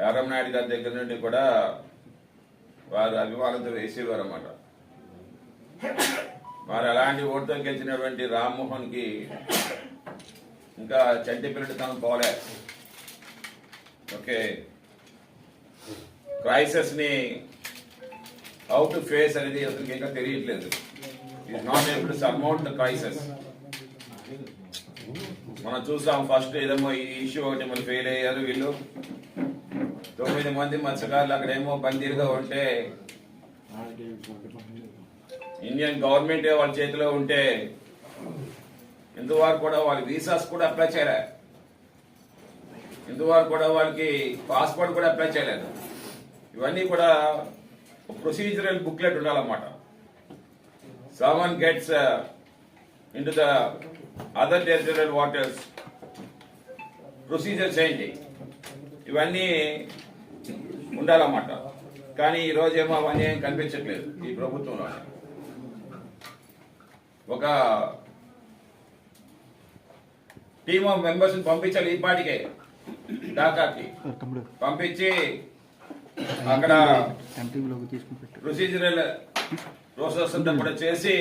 యారం నాయుడు గారి దగ్గర నుండి కూడా వారు అభిమానంతో వేసేవారు అన్నమాట మరి అలాంటి ఓటుతో గెలిచినటువంటి రామ్మోహన్కి ఇంకా చంటి పిల్లడి పోలే. ఓకే. క్రైసిస్ని హౌ టు ఫేస్ అనేది అతనికి ఇంకా తెలియట్లేదు. Is not able to surmount the crisis మనం చూసాం ఫస్ట్ ఏదేమో ఈ ఇష్యూ ఒకటి మళ్ళీ ఫెయిల్ అయ్యారు వీళ్ళు. తొమ్మిది మంది మత్స్యకారులు అక్కడేమో బందీలుగా ఉంటే ఇండియన్ గవర్నమెంట్ వాళ్ళ చేతిలో ఉంటే ఇందువారు కూడా వాళ్ళ వీసాస్ కూడా అప్లై చేయలే. ఇందువారు కూడా వాళ్ళకి పాస్పోర్ట్ కూడా అప్లై చేయలేదు. ఇవన్నీ కూడా ప్రొసీజరల్ బుక్లెట్ ఉండాలన్నమాట. Someone gets in the other other waters procedures ఏంటి? ఇవన్నీ ఉండాలన్నమాట. కానీ ఈ రోజేమో అవన్నీ ఏం కనిపించట్లేదు ఈ ప్రభుత్వంలో ఒక టీమ్ ఆఫ్ మెంబర్స్ పంపించాలి ఈ పాటికే. ఢాకాకి పంపించి అక్కడ ప్రొసీజరల్ ప్రాసెస్ అంతా కూడా చేసి